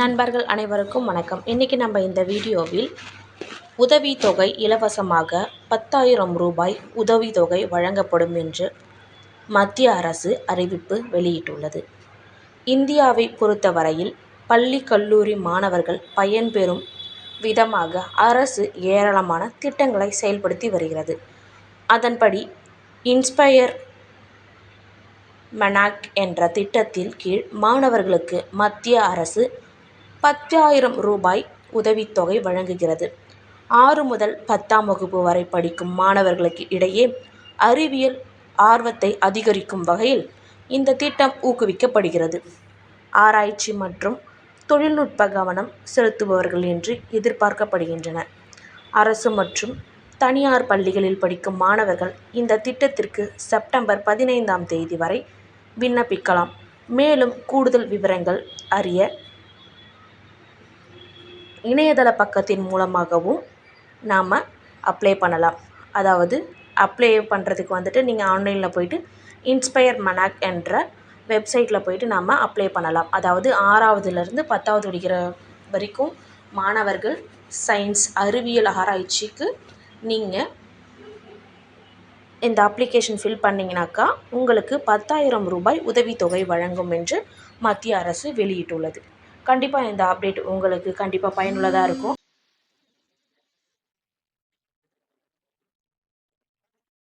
நண்பர்கள் அனைவருக்கும் வணக்கம். இன்றைக்கி நம்ம இந்த வீடியோவில் உதவித்தொகை இலவசமாக பத்தாயிரம் ரூபாய் உதவித்தொகை வழங்கப்படும் என்று மத்திய அரசு அறிவிப்பு வெளியிட்டுள்ளது. இந்தியாவை பொறுத்தவரையில் பள்ளி கல்லூரி மாணவர்கள் பயன்பெறும் விதமாக அரசு ஏராளமான திட்டங்களை செயல்படுத்தி வருகிறது. அதன்படி இன்ஸ்பயர் மனாக் என்ற திட்டத்தில் கீழ் மாணவர்களுக்கு மத்திய அரசு பத்தாயிரம் ரூபாய் உதவித்தொகை வழங்குகிறது. ஆறு முதல் பத்தாம் வகுப்பு வரை படிக்கும் மாணவர்களுக்கு இடையே அறிவியல் ஆர்வத்தை அதிகரிக்கும் வகையில் இந்த திட்டம் ஊக்குவிக்கப்படுகிறது. ஆராய்ச்சி மற்றும் தொழில்நுட்ப கவனம் செலுத்துபவர்கள் என்று எதிர்பார்க்கப்படுகின்றனர் அரசு மற்றும் தனியார் பள்ளிகளில் படிக்கும் மாணவர்கள் இந்த திட்டத்திற்கு செப்டம்பர் பதினைந்தாம் தேதி வரை விண்ணப்பிக்கலாம். மேலும் கூடுதல் விவரங்கள் அறிய இணையதள பக்கத்தின் மூலமாகவும் நாம் அப்ளை பண்ணலாம். அதாவது அப்ளை பண்ணுறதுக்கு வந்துட்டு நீங்கள் ஆன்லைனில் போய்ட்டு இன்ஸ்பயர் மனாக் என்ற வெப்சைட்டில் போய்ட்டு நாம் அப்ளை பண்ணலாம். அதாவது ஆறாவதுலேருந்து பத்தாவது படிக்கிற வரைக்கும் மாணவர்கள் சயின்ஸ் அறிவியல் ஆராய்ச்சிக்கு நீங்கள் இந்த அப்ளிகேஷன் ஃபில் பண்ணிங்கனாக்கா உங்களுக்கு பத்தாயிரம் ரூபாய் உதவித்தொகை வழங்கும் என்று மத்திய அரசு வெளியிட்டுள்ளது. கண்டிப்பாக இந்த அப்டேட் உங்களுக்கு கண்டிப்பாக பயனுள்ளதாக இருக்கும்.